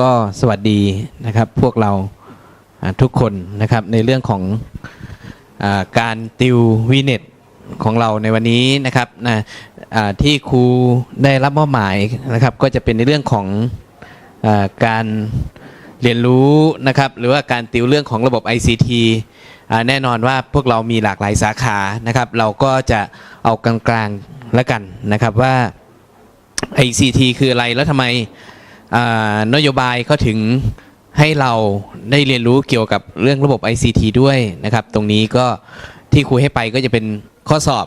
ก็สวัสดีนะครับพวกเราทุกคนนะครับในเรื่องของอการติววีเน็ตของเราในวันนี้นะครับนะที่ครูได้รับมอบหมายนะครับ ก็จะเป็นในเรื่องของอการเรียนรู้นะครับหรือว่าการติวเรื่องของระบบ ICT แน่นอนว่าพวกเรามีหลากหลายสาขานะครับ เราก็จะเอากลางๆแล้วกันนะครับว่า ICT คืออะไรแล้วทำไม นโยบายเขาถึงให้เราได้เรียนรู้เกี่ยวกับเรื่องระบบ ICT ด้วยนะครับ ตรงนี้ก็ที่ครูให้ไปก็จะเป็นข้อสอบ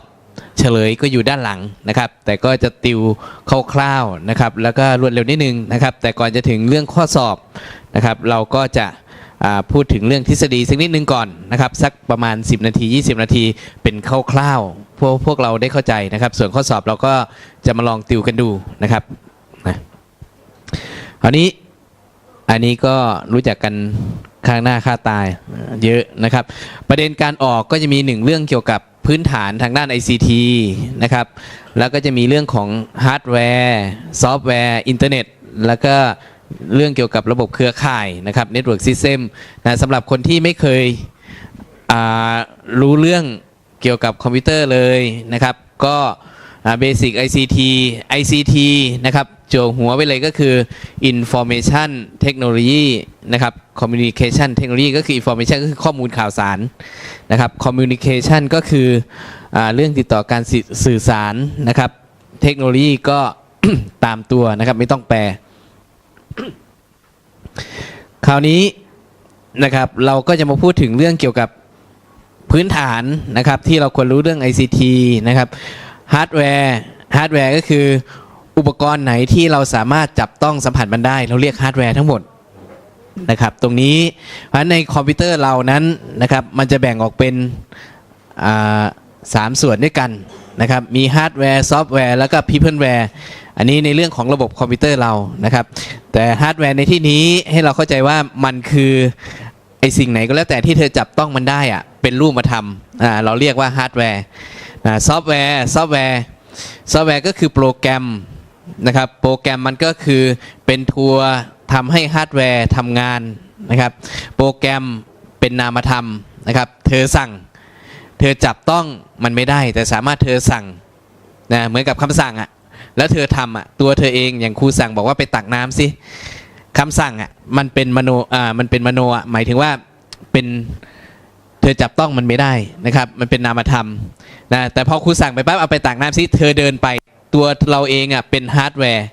เฉลยก็อยู่ด้านหลังนะครับ แต่ก็จะติวคร่าวๆนะครับ แล้วก็รวดเร็วนิดนึงนะครับ แต่ก่อนจะถึงเรื่องข้อสอบนะครับ เราก็จะพูดถึงเรื่องทฤษฎีสักนิดนึงก่อนนะครับ สักประมาณ 10 นาที 20 นาทีเป็นคร่าวๆพวกพวกเราได้เข้าใจนะครับ ส่วนข้อสอบเราก็จะมาลองติวกันดูนะครับ นะคราวนี้อันนี้ก็รู้จักกันข้างหน้าค่าตายเยอะนะครับ ประเด็นการออกก็จะมีหนึ่งเรื่องเกี่ยวกับพื้นฐานทางด้าน ICT นะครับ แล้วก็จะมีเรื่องของฮาร์ดแวร์ซอฟต์แวร์อินเทอร์เน็ต แล้วก็เรื่องเกี่ยวกับระบบเครือข่ายนะครับ Network System นะสำหรับคนที่ไม่เคยรู้เรื่องเกี่ยวกับคอมพิวเตอร์เลยนะครับ ก็เบสิก ICT ICT นะครับ โจหัวไปเลยก็คือ Information Technology นะครับ Communication Technology ก็คือ Information ก็คือข้อมูลข่าวสารนะครับ Communication ก็คืออเรื่องติดต่อการสื่อสื่อสารนะครับ เทคโนโลยีก็ตามตัวนะครับไม่ต้องแปล คราวนี้นะครับเราก็จะมาพูดถึงเรื่องเกี่ยวกับพื้นฐานนะครับที่เราควรรู้เรื่อง ICT นะครับฮาร์ดแวร์ฮาร์ดแวร์ก็คือ อุปกรณ์ไหนที่เราสามารถจับต้องสัมผัสมันได้ เราเรียกฮาร์ดแวร์ทั้งหมดนะครับ ตรงนี้เพราะฉะนั้นในคอมพิวเตอร์เรานั้นนะครับ มันจะแบ่งออกเป็นสามส่วนด้วยกันนะครับ มีฮาร์ดแวร์ซอฟต์แวร์แล้วก็พีเพิลแวร์อันนี้ในเรื่องของระบบคอมพิวเตอร์เรานะครับ แต่ฮาร์ดแวร์ในที่นี้ให้เราเข้าใจว่ามันคือไอสิ่งไหนก็แล้วแต่ที่เธอจับต้องมันได้อะเป็นรูปมาทำอ่าเราเรียกว่าฮาร์ดแวร์ซอฟต์แวร์ซอฟต์แวร์ซอฟต์แวร์ก็คือโปรแกรม นะครับโปรแกรมมันก็คือเป็นตัวทำให้ฮาร์ดแวร์ทำงานนะครับ โปรแกรมเป็นนามธรรมนะครับ เธอสั่ง เธอจับต้องมันไม่ได้ แต่สามารถเธอสั่งนะเหมือนกับคำสั่งอะแล้วเธอทำอะตัวเธอเองอย่างครูสั่งบอกว่าไปตักน้ำสิคำสั่งอะมันเป็นมโนอ่ามันเป็นมโนอะหมายถึงว่าเป็นเธอจับต้องมันไม่ได้นะครับ มันเป็นนามธรรมนะแต่พอครูสั่งไปปั๊บเอาไปตักน้ำสิเธอเดินไป ตัวเราเองอะเป็นฮาร์ดแวร์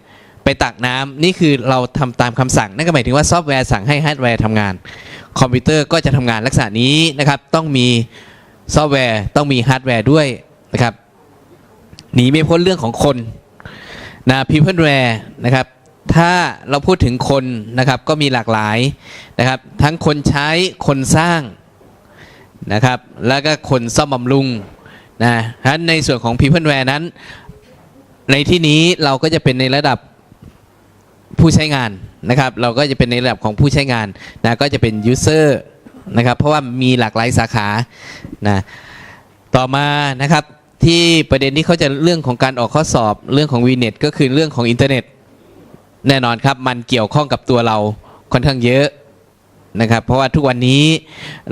ไปตักน้ำนี่คือเราทำตามคำสั่ง นั่นก็หมายถึงว่าซอฟต์แวร์สั่งให้ฮาร์ดแวร์ทำงาน คอมพิวเตอร์ก็จะทำงานลักษณะนี้นะครับ ต้องมีซอฟต์แวร์ต้องมีฮาร์ดแวร์ด้วยนะครับหนีไม่พ้นเรื่องของคนนะ peopleware นะครับ ถ้าเราพูดถึงคนนะครับก็มีหลากหลายนะครับ ทั้งคนใช้คนสร้างนะครับ แล้วก็คนซ่อมบำรุงนะฉะนั้นในส่วนของ peopleware นั้น ในที่นี้เราก็จะเป็นในระดับผู้ใช้งานนะครับ เราก็จะเป็นในระดับของผู้ใช้งานนะก็จะเป็น user นะครับ เพราะว่ามีหลากหลายสาขานะต่อมานะครับที่ประเด็นที่เขาจะเรื่องของการออกข้อสอบเรื่องของ VNet ก็คือเรื่องของอินเทอร์เน็ต แน่นอนครับ มันเกี่ยวข้องกับตัวเราค่อนข้างเยอะนะครับ เพราะว่าทุกวันนี้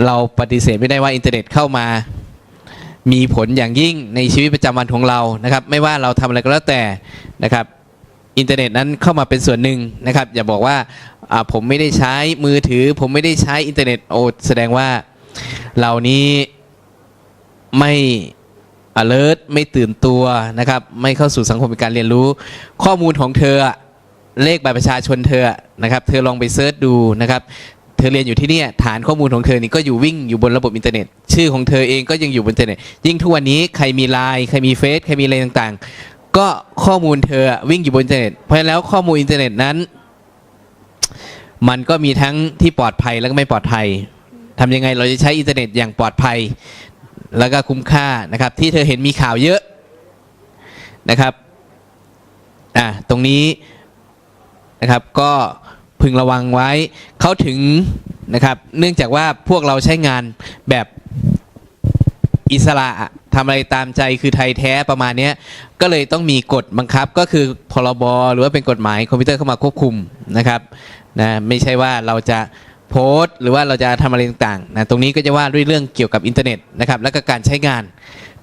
เราปฏิเสธไม่ได้ว่าอินเทอร์เน็ตเข้ามา มีผลอย่างยิ่งในชีวิตประจำวันของเรานะครับ ไม่ว่าเราทำอะไรก็แล้วแต่นะครับ อินเทอร์เน็ตนั้นเข้ามาเป็นส่วนหนึ่งนะครับ อย่าบอกว่าอ่าผมไม่ได้ใช้มือถือ ผมไม่ได้ใช้อินเทอร์เน็ตโอ้แสดงว่าเหล่านี้ไม่ alert ไม่ตื่นตัวนะครับ ไม่เข้าสู่สังคมการเรียนรู้ ข้อมูลของเธอเลขบัตรประชาชนเธอนะครับ เธอลองไปเซิร์ชดูนะครับ เธอเรียนอยู่ที่เนี่ยฐานข้อมูลของเธอนี่ก็อยู่วิ่งอยู่บนระบบอินเทอร์เน็ต ชื่อของเธอเองก็ยังอยู่บนอินเทอร์เน็ต ยิ่งทุกวันนี้ใครมีไลน์ใครมีเฟซใครมีอะไรต่างๆ ก็ข้อมูลเธอวิ่งอยู่บนอินเทอร์เน็ต เพราะฉะนั้นแล้วข้อมูลอินเทอร์เน็ตนั้น มันก็มีทั้งที่ปลอดภัยแล้วก็ไม่ปลอดภัยทำยังไงเราจะใช้อินเทอร์เน็ตอย่างปลอดภัย แล้วก็คุ้มค่านะครับ ที่เธอเห็นมีข่าวเยอะนะครับอะตรงนี้นะครับก็ พึงระวังไว้เขาถึงนะครับ เนื่องจากว่าพวกเราใช้งานแบบอิสระทำอะไรตามใจคือไทยแท้ประมาณนี้ก็เลยต้องมีกฎบังคับก็คือพรบหรือว่าเป็นกฎหมายคอมพิวเตอร์เข้ามาควบคุมนะครับนะไม่ใช่ว่าเราจะโพสต์หรือว่าเราจะทำอะไรต่างๆนะตรงนี้ก็จะว่าด้วยเรื่องเกี่ยวกับอินเทอร์เน็ตนะครับแล้วก็การใช้งาน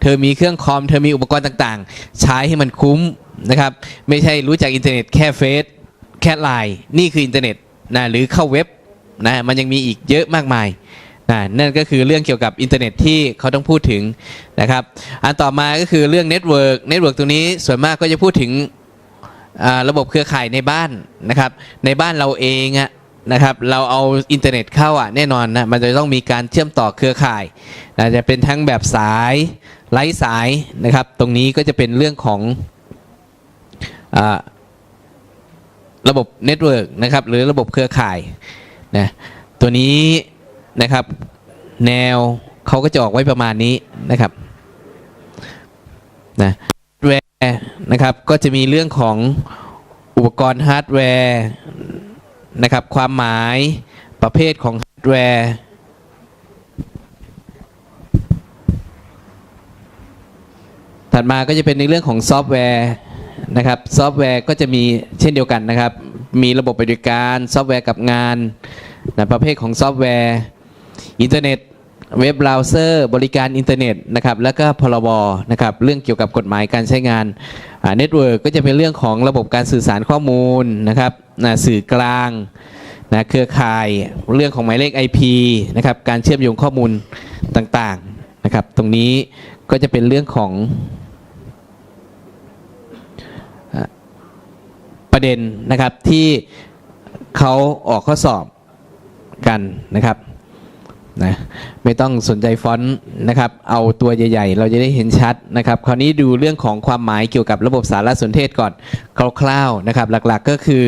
เธอมีเครื่องคอมเธอมีอุปกรณ์ต่างๆ ใช้ให้มันคุ้มนะครับไม่ใช่รู้จักอินเทอร์เน็ตแค่เฟซ แค่ไลน์นี่คืออินเทอร์เน็ตนะหรือเข้าเว็บนะมันยังมีอีกเยอะมากมายนะนั่นก็คือเรื่องเกี่ยวกับอินเทอร์เน็ตที่เขาต้องพูดถึงนะครับ อันต่อมาก็คือเรื่องเน็ตเวิร์กเน็ตเวิร์กตรงนี้ส่วนมากก็จะพูดถึงระบบเครือข่ายในบ้านนะครับ ในบ้านเราเองอะนะครับเราเอาอินเทอร์เน็ตเข้าอะแน่นอนนะมันจะต้องมีการเชื่อมต่อเครือข่ายนะจะเป็นทั้งแบบสายไร้สายนะครับ ตรงนี้ก็จะเป็นเรื่องของอา ระบบเน็ตเวิร์กนะครับหรือระบบเครือข่ายนะตัวนี้นะครับแนวเขาก็จะออกไว้ประมาณนี้นะครับนะแวร์นะครับก็จะมีเรื่องของอุปกรณ์ฮาร์ดแวร์นะครับความหมายประเภทของฮาร์ดแวร์ถัดมาก็จะเป็นในเรื่องของซอฟต์แวร์ นะครับซอฟต์แวร์ก็จะมีเช่นเดียวกันนะครับ มีระบบบริการซอฟต์แวร์กับงานนะประเภทของซอฟต์แวร์อินเทอร์เน็ตเว็บเบราว์เซอร์บริการอินเทอร์เน็ตนะครับแล้วก็พรบนะครับเรื่องเกี่ยวกับกฎหมายการใช้งานเน็ตเวิร์กก็จะเป็นเรื่องของระบบการสื่อสารข้อมูลนะครับนะสื่อกลางนะเครือข่ายเรื่องของหมายเลข IP นะครับการเชื่อมโยงข้อมูลต่างๆนะครับตรงนี้ก็จะเป็นเรื่องของ ประเด็นนะครับที่เขาออกข้อสอบกันนะครับนะไม่ต้องสนใจฟอนต์นะครับ เอาตัวใหญ่ๆ เราจะได้เห็นชัดนะครับ คราวนี้ดูเรื่องของความหมายเกี่ยวกับระบบสารสนเทศก่อนคร่าวๆนะครับ หลักๆก็คือ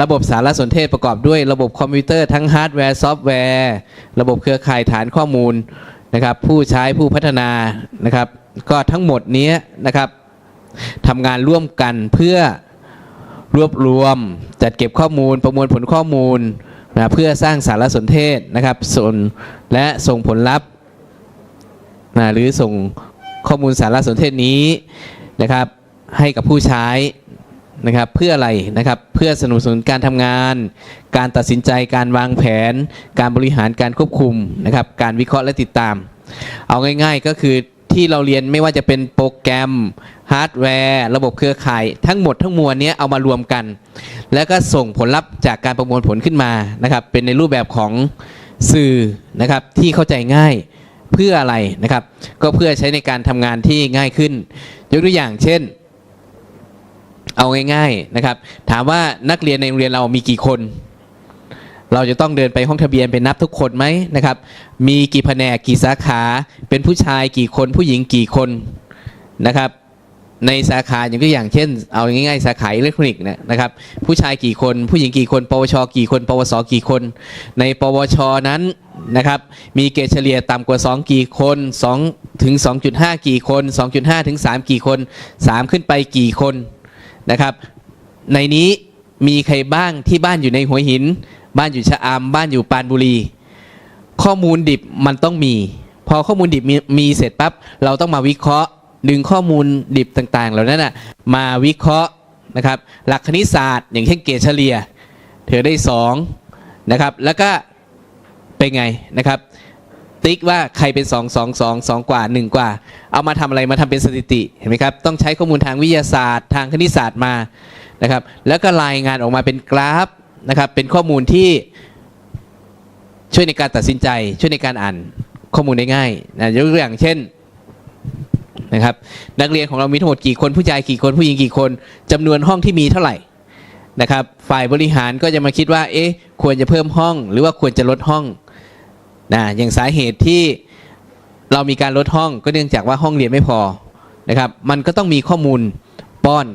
ระบบสารสนเทศประกอบด้วยระบบคอมพิวเตอร์ทั้งฮาร์ดแวร์ซอฟต์แวร์ระบบเครือข่ายฐานข้อมูลนะครับผู้ใช้ผู้พัฒนานะครับ ก็ทั้งหมดนี้นะครับทำงานร่วมกันเพื่อ รวบรวมจัดเก็บข้อมูลประมวลผลข้อมูลนะเพื่อสร้างสารสนเทศนะครับส่วนและส่งผลลัพธ์นะหรือส่งข้อมูลสารสนเทศนี้นะครับให้กับผู้ใช้นะครับเพื่ออะไรนะครับเพื่อสนับสนุนการทำงาน การตัดสินใจการวางแผน การบริหารการควบคุมนะครับการวิเคราะห์และติดตาม เอาง่าย ๆ ก็คือ ที่เราเรียนไม่ว่าจะเป็นโปรแกรมฮาร์ดแวร์ ระบบเครือข่าย ทั้งหมดทั้งมวลนี้เอามารวมกัน แล้วก็ส่งผลลัพธ์จากการประมวลผลขึ้นมานะครับ เป็นในรูปแบบของสื่อนะครับที่เข้าใจง่ายเพื่ออะไรนะครับ ก็เพื่อใช้ในการทำงานที่ง่ายขึ้น ยกตัวอย่างเช่น เอาง่ายๆนะครับ ถามว่านักเรียนในโรงเรียนเรามีกี่คน เราจะต้องเดินไปห้องทะเบียนไปนับทุกคนไหมนะครับ มีกี่แผนกกี่สาขา เป็นผู้ชายกี่คนผู้หญิงกี่คนนะครับ ในสาขาอย่างตัวอย่างเช่น เอาง่ายๆ สาขาอิเล็กทรอนิกส์เนี่ยนะครับ ผู้ชายกี่คน ผู้หญิงกี่คน ปวช กี่คน ปวส กี่คน ในปวชนั้นนะครับ มีเกรดเฉลี่ยต่ำกว่า 2 กี่คน2ถึง 2.5 กี่คน 2.5 ถึง 3 กี่คน 3 ขึ้นไปกี่คนนะครับ ในนี้มีใครบ้างที่บ้านอยู่ในหัวหิน บ้านอยู่ชะอำบ้านอยู่ปานบุรี ข้อมูลดิบมันต้องมี พอข้อมูลดิบมีมีเสร็จปั๊บเราต้องมาวิเคราะห์ ดึงข้อมูลดิบต่างๆ เหล่านั้นนะมาวิเคราะห์นะครับ หลักคณิตศาสตร์ อย่างเช่นเกรดเฉลี่ย เธอได้2นะครับแล้วก็เป็นไงนะครับ ติ๊กว่าใครเป็น 2 2 2 2 กว่า 1 กว่า เอามาทำอะไรมาทำเป็นสถิติเห็นไหมครับต้องใช้ข้อมูลทางวิทยาศาสตร์ ทางคณิตศาสตร์มานะครับแล้วก็รายงานออกมาเป็นกราฟ นะครับ เป็นข้อมูลที่ช่วยในการตัดสินใจ ช่วยในการอ่านข้อมูลได้ง่ายนะยกตัวอย่างเช่นนะครับนักเรียนของเรามีทั้งหมดกี่คนผู้ชายกี่คนผู้หญิงกี่คนจำนวนห้องที่มีเท่าไหร่นะครับฝ่ายบริหารก็จะมาคิดว่าเอ๊ะควรจะเพิ่มห้อง หรือว่าควรจะลดห้องนะอย่างสาเหตุที่เรามีการลดห้องก็เนื่องจากว่าห้องเรียนไม่พอนะครับมันก็ต้องมีข้อมูลป้อน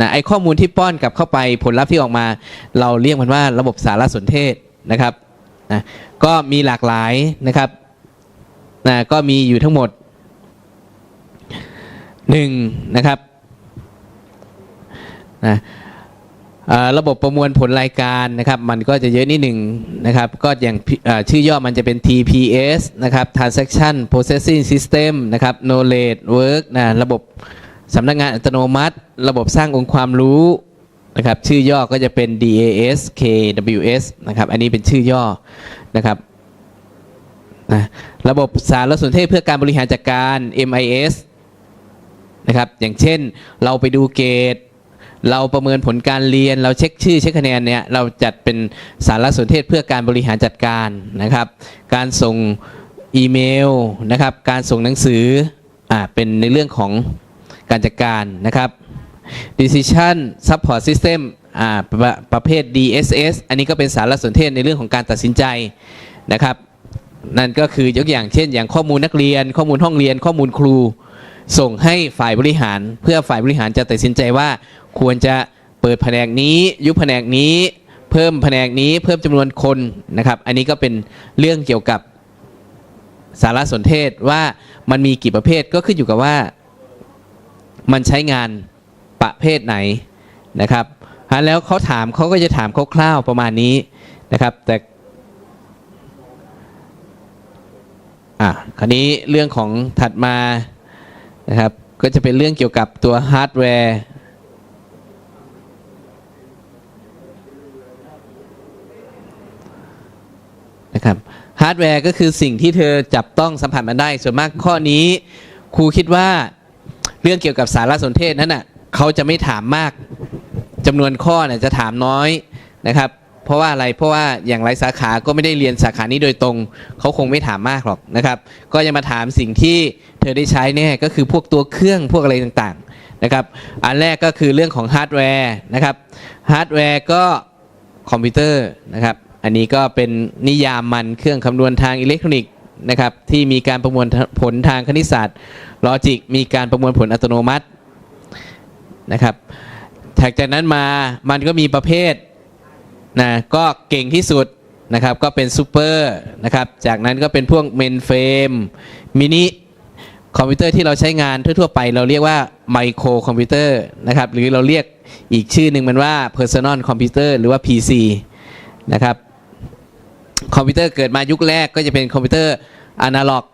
นะไอ้ข้อมูลที่ป้อนกลับเข้าไปผลลัพธ์ที่ออกมา เราเรียกมันว่าระบบสารสนเทศนะครับนะก็มีหลากหลายนะครับนะก็มีอยู่ทั้งหมดหนึ่งนะครับนะระบบประมวลผลรายการนะครับ มันก็จะเยอะนิดหนึ่งนะครับ ก็อย่างชื่อย่อมันจะเป็น TPS นะครับ Transaction Processing System นะครับ Knowledge Work นะระบบ สำนักงานอัตโนมัติ ระบบสร้างองค์ความรู้นะครับชื่อย่อก็จะเป็น DAS KWS นะครับอันนี้เป็นชื่อย่อนะครับนะระบบสารสนเทศเพื่อการบริหารจัดการ MIS นะครับอย่างเช่นเราไปดูเกรดเราประเมินผลการเรียน เราเช็คชื่อเช็คคะแนนเนี่ยเราจัดเป็นสารสนเทศเพื่อการบริหารจัดการนะครับ การส่งอีเมลนะครับ การส่งหนังสืออ่าเป็นในเรื่องของ การจัดการนะครับ Decision Support System อ่าประประเภท DSS อันนี้ก็เป็นสารสนเทศในเรื่องของการตัดสินใจนะครับ นั่นก็คือยกอย่างเช่น อย่างข้อมูลนักเรียน ข้อมูลห้องเรียน ข้อมูลครู ส่งให้ฝ่ายบริหาร เพื่อฝ่ายบริหารจะตัดสินใจว่า ควรจะเปิดแผนกนี้ ยุบแผนกนี้ เพิ่มแผนกนี้เพิ่มจำนวนคนนะครับ อันนี้ก็เป็นเรื่องเกี่ยวกับสารสนเทศว่ามันมีกี่ประเภทก็ขึ้นอยู่กับว่า มันใช้งานประเภทไหนนะครับแล้วเขาถามเขาก็จะถามคร่าวๆประมาณนี้นะครับแต่อะคราวนี้เรื่องของถัดมานะครับก็จะเป็นเรื่องเกี่ยวกับตัวฮาร์ดแวร์นะครับฮาร์ดแวร์ก็คือสิ่งที่เธอจับต้องสัมผัสมันได้ ส่วนมากข้อนี้ครูคิดว่า เรื่องเกี่ยวกับสารสนเทศนั้นน่ะเขาจะไม่ถามมากจำนวนข้อเนี่ยจะถามน้อยนะครับ เพราะว่าอะไรเพราะว่าอย่างไรสาขาก็ไม่ได้เรียนสาขานี้โดยตรง เขาคงไม่ถามมากหรอกนะครับ ก็จะมาถามสิ่งที่เธอได้ใช้เนี่ยก็คือพวกตัวเครื่องพวกอะไรต่างๆนะครับ อันแรกก็คือเรื่องของฮาร์ดแวร์นะครับฮาร์ดแวร์ก็คอมพิวเตอร์นะครับ อันนี้ก็เป็นนิยามมันเครื่องคำนวณทางอิเล็กทรอนิกส์นะครับที่มีการประมวลผลทางคณิตศาสตร์ ลอจิกมีการประมวลผลอัตโนมัตินะครับถัดจากนั้นมามันก็มีประเภทนะก็เก่งที่สุดนะครับก็เป็นซูเปอร์นะครับจากนั้นก็เป็นพวกเมนเฟรมมินิคอมพิวเตอร์ที่เราใช้งานทั่วๆไป เราเรียกว่าไมโครคอมพิวเตอร์นะครับหรือเราเรียกอีกชื่อหนึ่งมันว่า Personal Computer หรือว่า PC นะครับคอมพิวเตอร์เกิดมายุคแรกก็จะเป็นคอมพิวเตอร์อนาล็อก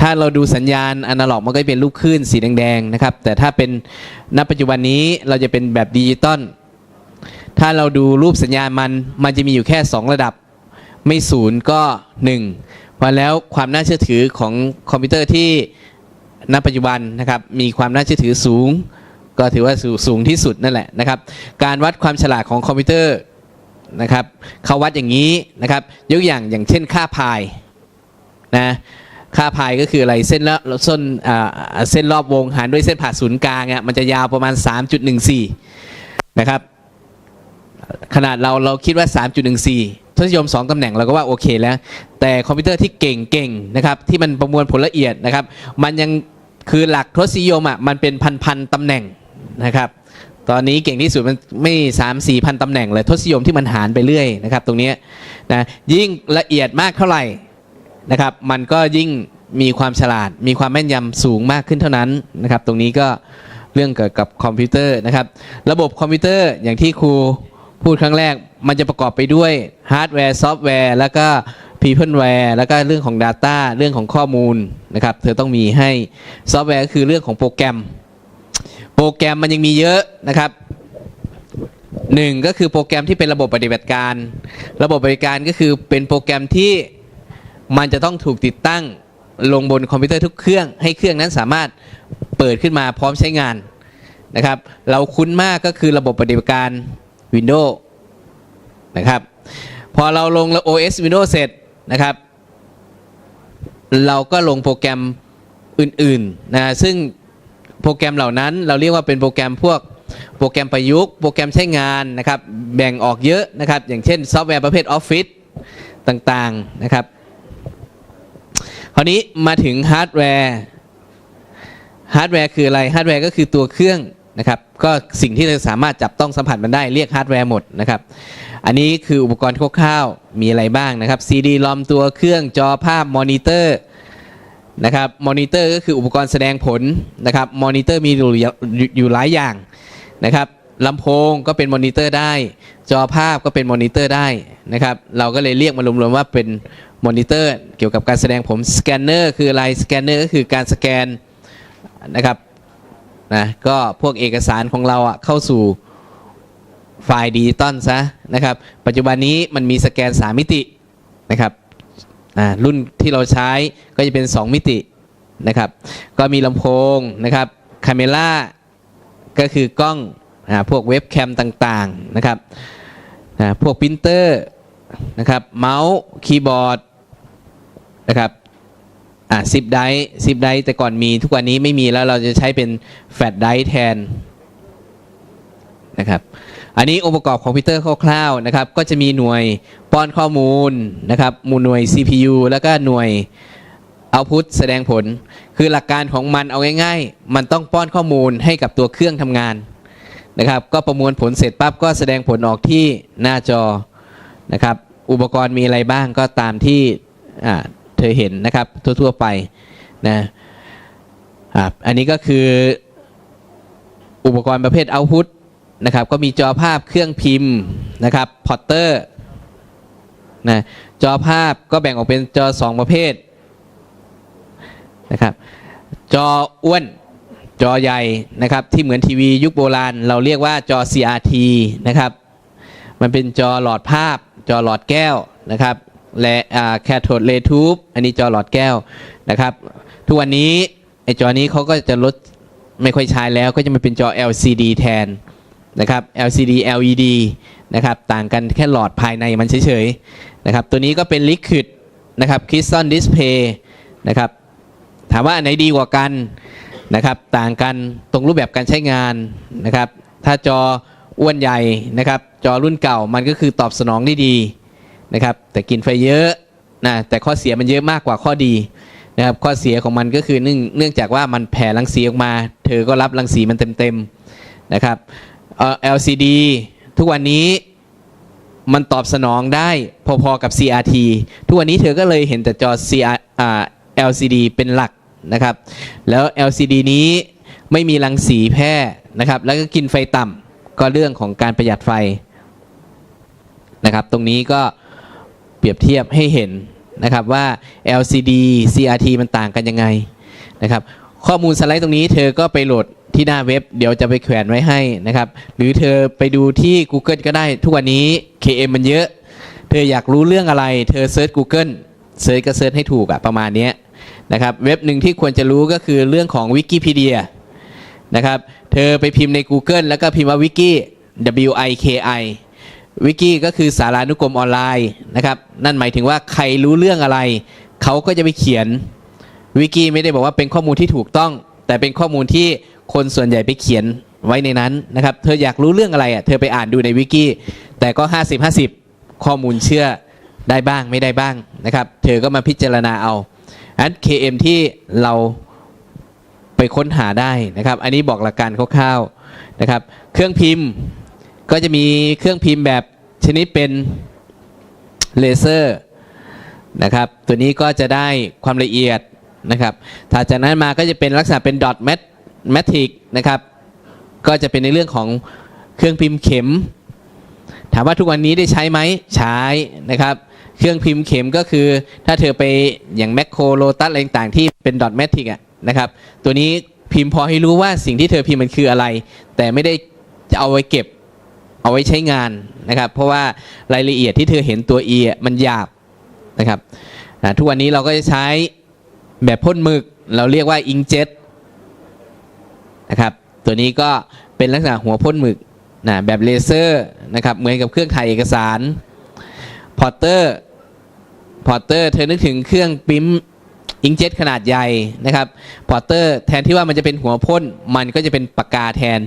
ถ้าเราดูสัญญาณอนาล็อกมันก็จะเป็นลูกคลื่นสีแดงๆนะครับ แต่ถ้าเป็นณปัจจุบันนี้เราจะเป็นแบบดิจิตอลถ้าเราดูรูปสัญญาณมันมันจะมีอยู่แค่ 2 ระดับ ไม่ศูนย์ก็1เพราะแล้วความน่าเชื่อถือของคอมพิวเตอร์ที่ณปัจจุบันนะครับมีความน่าเชื่อถือสูง ก็ถือว่าสูงที่สุดนั่นแหละนะครับ การวัดความฉลาดของคอมพิวเตอร์นะครับเขาวัดอย่างนี้นะครับยกอย่างอย่างเช่นค่าพายนะ ค่าพายก็คืออะไรเส้นละส้นเส้นรอบวงหารด้วยเส้นผ่าศูนย์กลางเนี่ยมันจะยาวประมาณ 3.14 นะครับ ขนาดเราเราคิดว่า 3.14ทศนิยม 2ตำแหน่งเราก็ว่าโอเคแล้ว แต่คอมพิวเตอร์ที่เก่งๆนะครับที่มันประมวลผลละเอียดนะครับ มันยังคือหลักทศนิยมอะมันเป็นพันๆตำแหน่งนะครับตอนนี้เก่งที่สุดมันไม่สามสี่พันตำแหน่งเลยทศนิยมที่มันหารไปเรื่อยนะครับ ตรงนี้นะยิ่งละเอียดมากเท่าไหร่ นะครับ มันก็ยิ่งมีความฉลาด มีความแม่นยำสูงมากขึ้นเท่านั้นนะครับ ตรงนี้ก็เรื่องเกี่ยวกับคอมพิวเตอร์นะครับ ระบบคอมพิวเตอร์อย่างที่ครูพูดครั้งแรก มันจะประกอบไปด้วยฮาร์ดแวร์ซอฟต์แวร์แล้วก็ Peopleware แล้วก็เรื่องของ Data เรื่องของข้อมูลนะครับ เธอต้องมีให้ซอฟต์แวร์ก็คือเรื่องของโปรแกรม โปรแกรมมันยังมีเยอะนะครับหนึ่งก็คือโปรแกรมที่เป็นระบบปฏิบัติการ ระบบปฏิบัติการก็คือเป็นโปรแกรมที่ มันจะต้องถูกติดตั้งลงบนคอมพิวเตอร์ทุกเครื่อง ให้เครื่องนั้นสามารถเปิดขึ้นมาพร้อมใช้งานนะครับ เราคุ้นมากก็คือระบบปฏิบัติการ Windows นะครับ พอเราลง OS Windows เสร็จนะครับ เราก็ลงโปรแกรมอื่นๆนะซึ่งโปรแกรมเหล่านั้นเราเรียกว่าเป็นโปรแกรมพวกโปรแกรมประยุกต์โปรแกรมใช้งานนะครับ แบ่งออกเยอะนะครับ อย่างเช่นซอฟต์แวร์ประเภท Office ต่างๆนะครับ ราวนี้มาถึงฮาร์ดแวร์ฮาร์ดแวร์คืออะไรฮาร์ดแวร์ก็คือตัวเครื่องนะครับก็สิ่งที่เราสามารถจับต้องสัมผัสมันได้เรียกฮาร์ดแวร์หมดนะครับอันนี้คืออุปกรณ์คร่าวๆมีอะไรบ้างนะครับ CD ลอมตัวเครื่องจอภาพมอนิเตอร์นะครับมอนิเตอร์ก็คืออุปกรณ์แสดงผลนะครับมอนิเตอร์มีอยู่อยู่หลายอย่างนะครับลำโพงก็เป็นมอนิเตอร์ได้ จอภาพก็เป็นมอนิเตอร์ได้นะครับเราก็เลยเรียกมารวมๆว่าเป็น มอนิเตอร์เกี่ยวกับการแสดงผมสแกนเนอร์คืออะไรสแกนเนอร์ก็คือการสแกนนะครับนะก็พวกเอกสารของเราอะเข้าสู่ไฟล์ดิจิตอลซะนะครับ ปัจจุบันนี้มันมีสแกน 3 มิตินะครับอ่ารุ่นที่เราใช้ก็จะเป็น 2 มิตินะครับ ก็มีลำโพงนะครับคาเมล่าก็คือกล้องอ่าพวกเว็บแคมต่างๆนะครับอ่าพวกปรินเตอร์นะครับเมาส์คีย์บอร์ด นะครับอ่าซิปไดซิปไดแต่ก่อนมีทุกวันนี้ไม่มีแล้วเราจะใช้เป็นแฟลชไดแทนนะครับอันนี้องค์ประกอบคอมพิวเตอร์คร่าวๆนะครับก็จะมีหน่วยป้อนข้อมูลนะครับมูลหน่วย CPU แล้วก็หน่วย output แสดงผล คือหลักการของมันเอาง่ายๆ มันต้องป้อนข้อมูลให้กับตัวเครื่องทำงานนะครับก็ประมวลผลเสร็จปั๊บก็แสดงผลออกที่หน้าจอนะครับอุปกรณ์มีอะไรบ้างก็ตามที่อ่า เธอเห็นนะครับ ทั่วๆไปนะอันนี้ก็คืออุปกรณ์ประเภท output นะครับ ก็มีจอภาพเครื่องพิมพ์นะครับพอตเตอร์นะจอภาพก็แบ่งออกเป็นจอ 2 ประเภทนะครับ จออ้วนจอใหญ่นะครับ ที่เหมือนทีวียุคโบราณ เราเรียกว่าจอ CRT นะครับ มันเป็นจอหลอดภาพ จอหลอดแก้วนะครับ และแคทโทดเลทูบอันนี้จอหลอดแก้วนะครับ ทุกวันนี้ไอจอนี้เขาก็จะลดไม่ค่อยใช้แล้วก็จะมาเป็นจอ LCD แทนนะครับ LCD LED นะครับต่างกันแค่หลอดภายในมันเฉยๆนะครับตัวนี้ก็เป็น Liquid นะครับ Crystal Display นะครับถามว่าอันไหนดีกว่ากันนะครับต่างกันตรงรูปแบบการใช้งานนะครับถ้าจออ้วนใหญ่นะครับจอรุ่นเก่ามันก็คือตอบสนองได้ดี นะครับ แต่กินไฟเยอะนะแต่ข้อเสียมันเยอะมากกว่าข้อดีนะครับข้อเสียของมันก็คือเนื่องเนื่องจากว่ามันแผ่รังสีออกมา เธอก็รับรังสีมันเต็มๆนะครับเอ่อ LCD ทุกวันนี้มันตอบสนองได้พอๆกับ CRT ทุกวันนี้เธอก็เลยเห็นแต่จอ CR อ่า LCD เป็นหลักนะครับ แล้ว LCD นี้ไม่มีรังสีแพร่นะครับ แล้วก็กินไฟต่ำก็เรื่องของการประหยัดไฟนะครับ ตรงนี้ก็ เปรียบเทียบให้เห็นนะครับว่า LCD CRT มันต่างกันยังไงนะครับข้อมูลสไลด์ตรงนี้เธอก็ไปโหลดที่หน้าเว็บ เดี๋ยวจะไปแขวนไว้ให้นะครับหรือเธอไปดูที่ Google ก็ได้ทุกวันนี้ KM มันเยอะ เธออยากรู้เรื่องอะไร เธอเซิร์ช Google เซิร์ชก็เซิร์ชให้ถูกอะประมาณนี้นะครับเว็บหนึ่งที่ควรจะรู้ก็คือเรื่องของ Wikipedia นะครับเธอไปพิมพ์ใน Google แล้วก็พิมพ์ว่า Wiki W I K I วิกิก็คือสารานุกรมออนไลน์นะครับ นั่นหมายถึงว่าใครรู้เรื่องอะไร เขาก็จะไปเขียนวิกิไม่ได้บอกว่าเป็นข้อมูลที่ถูกต้อง แต่เป็นข้อมูลที่คนส่วนใหญ่ไปเขียนไว้ในนั้นนะครับ เธออยากรู้เรื่องอะไรอะเธอไปอ่านดูในวิกิแต่ก็ 50 50 ข้อมูลเชื่อได้บ้างไม่ได้บ้างนะครับ เธอก็มาพิจารณาเอาอัน KM ที่เราไปค้นหาได้นะครับ อันนี้บอกหลักการคร่าวๆนะครับ เครื่องพิมพ์ ก็จะมีเครื่องพิมพ์แบบชนิดเป็นเลเซอร์นะครับ ตัวนี้ก็จะได้ความละเอียดนะครับถัดจากนั้นมาก็จะเป็นลักษณะเป็นดอทแมทแมทริกนะครับ ก็จะเป็นในเรื่องของเครื่องพิมพ์เข็ม ถามว่าทุกวันนี้ได้ใช้ไหมใช้นะครับ เครื่องพิมพ์เข็มก็คือ ถ้าเธอไปอย่างแมคโครโลตัสอะไรต่างๆที่เป็นดอทแมทริกอะนะครับ ตัวนี้พิมพ์พอให้รู้ว่าสิ่งที่เธอพิมพ์มันคืออะไร แต่ไม่ได้จะเอาไว้เก็บ เอาไว้ใช้งานนะครับ เพราะว่ารายละเอียดที่เธอเห็นตัว e อะมันหยาบนะครับอ่าทุกวันนี้เราก็จะใช้แบบพ่นหมึกเราเรียกว่าอิงเจ็ตนะครับ ตัวนี้ก็เป็นลักษณะหัวพ่นหมึกนะแบบเลเซอร์นะครับ เหมือนกับเครื่องถ่ายเอกสารพอร์เตอร์พอร์เตอร์เธอนึกถึงเครื่องปิ๊มอิงเจ็ตขนาดใหญ่นะครับพอร์เตอร์แทนที่ว่ามันจะเป็นหัวพ่นมันก็จะเป็นปากกาแทน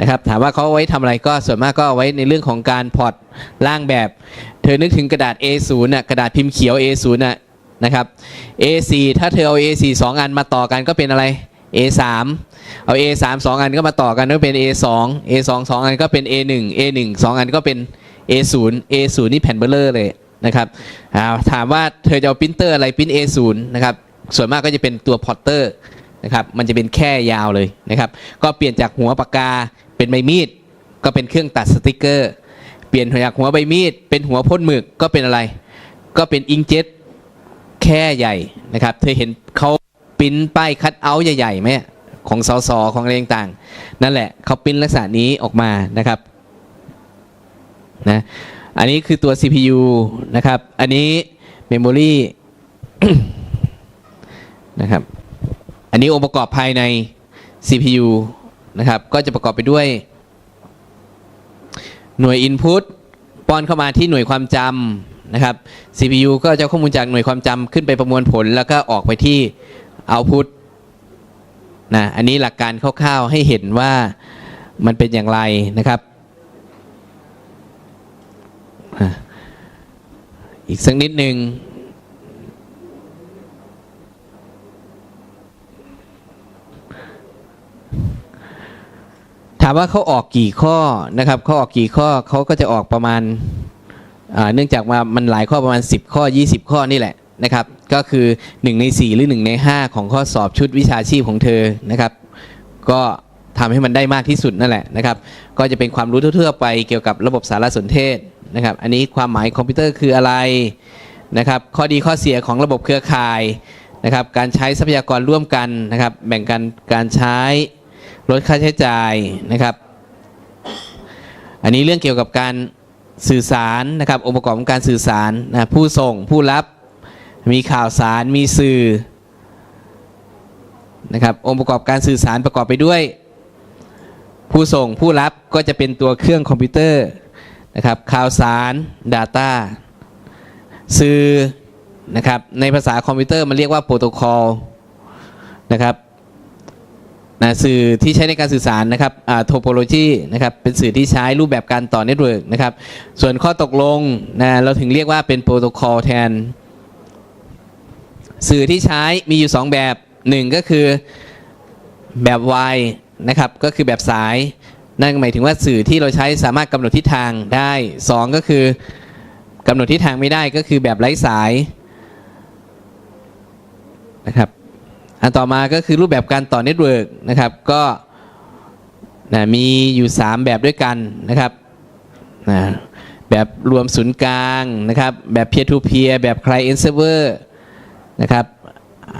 นะครับถามว่าเขาไว้ทำอะไรก็ส่วนมากก็เอาไว้ในเรื่องของการพอร์ตร่างแบบ เธอนึกถึงกระดาษ A0 น่ะกระดาษพิมพ์เขียว A0 น่ะนะครับ A4 ถ้าเธอเอา A4 สองอันมาต่อกันก็เป็นอะไร A3 เอา A3 สองอันก็มาต่อกันก็เป็น A2 A2 สองอันก็เป็น A1 A1 สองอันก็เป็น A0 A0 นี่แผ่นเบลเลอร์เลยนะครับถามว่าเธอจะเอาปรินเตอร์อะไรปริ้น A0 นะครับส่วนมากก็จะเป็นตัวพอร์เตอร์ นะครับมันจะเป็นแค่ยาวเลยนะครับ ก็เปลี่ยนจากหัวปากกาเป็นใบมีด ก็เป็นเครื่องตัดสติกเกอร์ เปลี่ยนจากหัวใบมีด เป็นหัวพ่นหมึกก็เป็นอะไร ก็เป็นอิงเจ็ตแค่ใหญ่นะครับเธอเห็นเขาปิ้นป้ายคัดเอาท์ใหญ่ๆไหมของสสของอะไรต่างๆ นั่นแหละเขาปิ้นลักษณะนี้ออกมานะครับนะอันนี้คือตัว CPU นะครับ อันนี้ Memory นะครับ อันนี้องค์ประกอบภายใน CPU นะครับ ก็จะประกอบไปด้วยหน่วย Input ป้อนเข้ามาที่หน่วยความจำนะครับ CPU ก็จะข้อมูลจากหน่วยความจำขึ้นไปประมวลผล แล้วก็ออกไปที่ Output นะ อันนี้หลักการคร่าวๆให้เห็นว่ามันเป็นอย่างไรนะครับ อีกสักนิดหนึ่งามว่าเขาออกกี่ข้อนะครับเขาออกกี่ข้อเขาก็จะออกประมาณเนื่องจากว่ามันหลายข้อประมาณ 10 ข้อ 20 ข้อนี่แหละนะครับ ก็คือ 1 ใน 4 หรือ 1 ใน 5 ของข้อสอบชุดวิชาชีพของเธอนะครับ ก็ทำให้มันได้มากที่สุดนั่นแหละนะครับ ก็จะเป็นความรู้ทั่วๆไปเกี่ยวกับระบบสารสนเทศนะครับ อันนี้ความหมายคอมพิวเตอร์คืออะไรนะครับ ข้อดีข้อเสียของระบบเครือข่ายนะครับ การใช้ทรัพยากรร่วมกันนะครับ แบ่งกันการใช้ ลดค่าใช้จ่ายนะครับ อันนี้เรื่องเกี่ยวกับการสื่อสารนะครับองค์ประกอบของการสื่อสารนะผู้ส่งผู้รับมีข่าวสารมีสื่อนะครับองค์ประกอบการสื่อสารประกอบไปด้วย ผู้ส่งผู้รับก็จะเป็นตัวเครื่องคอมพิวเตอร์นะครับข่าวสาร Data สื่อนะครับในภาษาคอมพิวเตอร์มันเรียกว่าโปรโตคอลนะครับ นะสื่อที่ใช้ในการสื่อสารนะครับโทโปโลจีนะครับเป็นสื่อที่ใช้รูปแบบการต่อเน็ตเวิร์กนะครับ ส่วนข้อตกลงนะเราถึงเรียกว่าเป็นโปรโตคอลแทน สื่อที่ใช้มีอยู่ 2 แบบ 1 ก็คือแบบ Y นะครับก็คือแบบสาย นั่นหมายถึงว่าสื่อที่เราใช้สามารถกำหนดทิศทางได้ 2 ก็คือกำหนดทิศทางไม่ได้ก็คือแบบไร้สายนะครับ อันต่อมาก็คือรูปแบบการต่อเน็ตเวิร์กนะครับก็นะมีอยู่ 3 แบบด้วยกันนะครับนะแบบรวมศูนย์กลางนะครับแบบ peer to peer แบบ client server นะครับ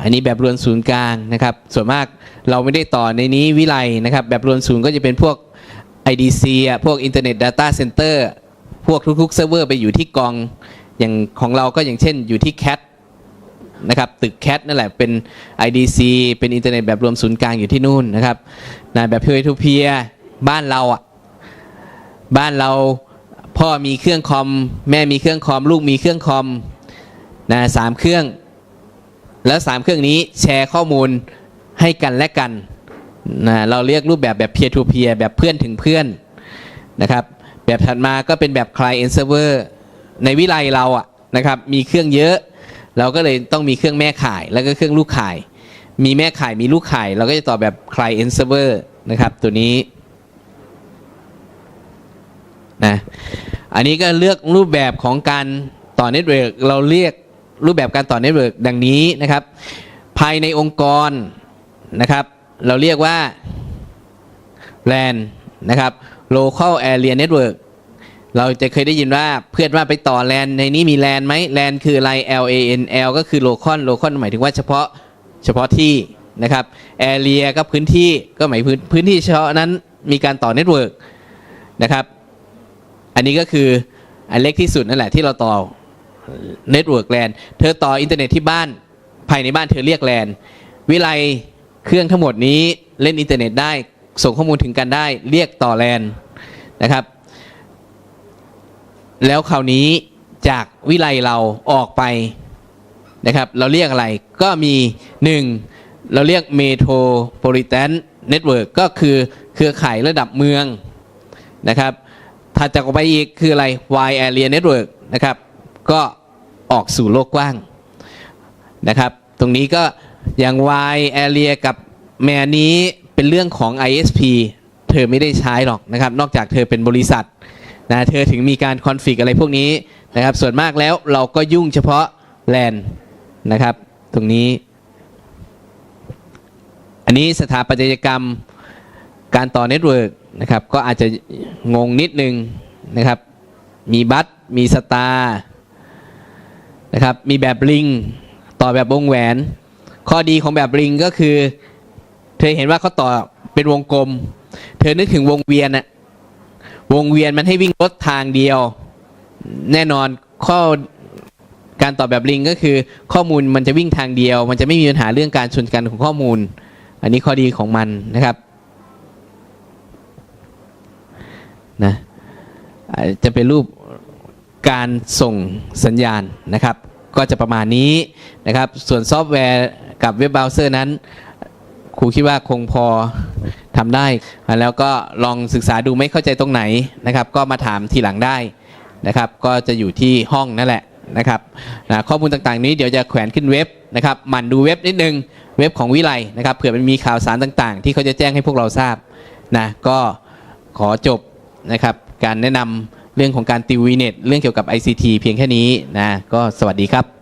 อันนี้แบบรวมศูนย์กลางนะครับส่วนมากเราไม่ได้ต่อในนี้วิไลนะครับแบบรวมศูนย์ก็จะเป็นพวก IDC อะพวก Internet Data Center พวกทุกๆเซิร์ฟเวอร์ไปอยู่ที่กองอย่างของเราก็อย่างเช่นอยู่ที่ CAT นะครับตึก CAT นั่นแหละเป็น IDC เป็นอินเทอร์เน็ตแบบรวมศูนย์กลางอยู่ที่นู่นนะครับนะแบบ peer to peer บ้านเราอะบ้านเราพ่อมีเครื่องคอม แม่มีเครื่องคอม ลูกมีเครื่องคอมนะสามเครื่อง แล้วสามเครื่องนี้แชร์ข้อมูลให้กันและกันนะเราเรียกรูปแบบแบบ peer to peer แบบเพื่อนถึงเพื่อนนะครับแบบถัดมาก็เป็นแบบ client server ในวิไลเราอะนะครับมีเครื่องเยอะ เราก็เลยต้องมีเครื่องแม่ข่ายแล้วก็เครื่องลูกข่าย มีแม่ข่ายมีลูกข่าย เราก็จะต่อแบบ client server นะครับ ตัวนี้นะอันนี้ก็เลือกรูปแบบของการต่อเน็ตเวิร์กเราเรียกรูปแบบการต่อเน็ตเวิร์กดังนี้นะครับ ภายในองค์กรนะครับ เราเรียกว่า LAN นะครับ local area network เราจะเคยได้ยินว่าเพื่อนว่าไปต่อ LAN ในนี้มี LAN ไหม LAN คืออะไร L A N L ก็คือ local local หมายถึงว่าเฉพาะเฉพาะที่นะครับ area ก็พื้นที่ก็หมายพื้นพื้นที่เฉพาะนั้นมีการต่อเน็ตเวิร์กนะครับ อันนี้ก็คืออันเล็กที่สุดนั่นแหละที่เราต่อเน็ตเวิร์กแลนเธอต่ออินเทอร์เน็ตที่บ้านภายในบ้านเธอเรียกแลนวิไลเครื่องทั้งหมดนี้เล่นอินเทอร์เน็ตได้ส่งข้อมูลถึงกันได้เรียกต่อแลนนะครับ แล้วคราวนี้จากวิไลเราออกไปนะครับ เราเรียกอะไรก็มี 1 เราเรียกเมโทรโพลิแทนเน็ตเวิร์กก็คือเครือข่ายระดับเมืองนะครับถัดจากออกไปอีกคืออะไร Wide Area Network นะครับ ก็ออกสู่โลกกว้างนะครับ ตรงนี้ก็อย่าง Wide Area กับแมนนี้เป็นเรื่องของ ISP เธอไม่ได้ใช้หรอกนะครับ นอกจากเธอเป็นบริษัท นะเธอถึงมีการคอนฟิกอะไรพวกนี้นะครับ ส่วนมากแล้วเราก็ยุ่งเฉพาะ LAN นะครับ ตรงนี้ อันนี้สถาปัตยกรรมการต่อเน็ตเวิร์กนะครับ ก็อาจจะงงนิดนึงนะครับ มีบัตมีสตาร์นะครับ มีแบบลิง ต่อแบบวงแหวน ข้อดีของแบบลิงก็คือ เธอเห็นว่าเขาต่อเป็นวงกลม เธอนึกถึงวงเวียนอะ วงเวียนมันให้วิ่งรถทางเดียว แน่นอนข้อการตอบแบบลิงก็คือ ข้อมูลมันจะวิ่งทางเดียว มันจะไม่มีปัญหาเรื่องการชนกันของข้อมูล อันนี้ข้อดีของมันนะครับนะจะเป็นรูปการส่งสัญญาณนะครับ ก็จะประมาณนี้นะครับ ส่วนซอฟต์แวร์กับเว็บเบราว์เซอร์นั้น ครูคิดว่าคงพอทำได้ แล้วก็ลองศึกษาดูไม่เข้าใจตรงไหนนะครับ ก็มาถามทีหลังได้นะครับ ก็จะอยู่ที่ห้องนั่นแหละนะครับนะข้อมูลต่างๆ นี้เดี๋ยวจะแขวนขึ้นเว็บนะครับหมั่นดูเว็บนิดนึงเว็บของวิไลนะครับเผื่อมันมีข่าวสารต่างๆ ที่เขาจะแจ้งให้พวกเราทราบนะก็ขอจบนะครับการแนะนำเรื่องของการติววีเน็ตเรื่องเกี่ยวกับ ICT เพียงแค่นี้นะก็สวัสดีครับ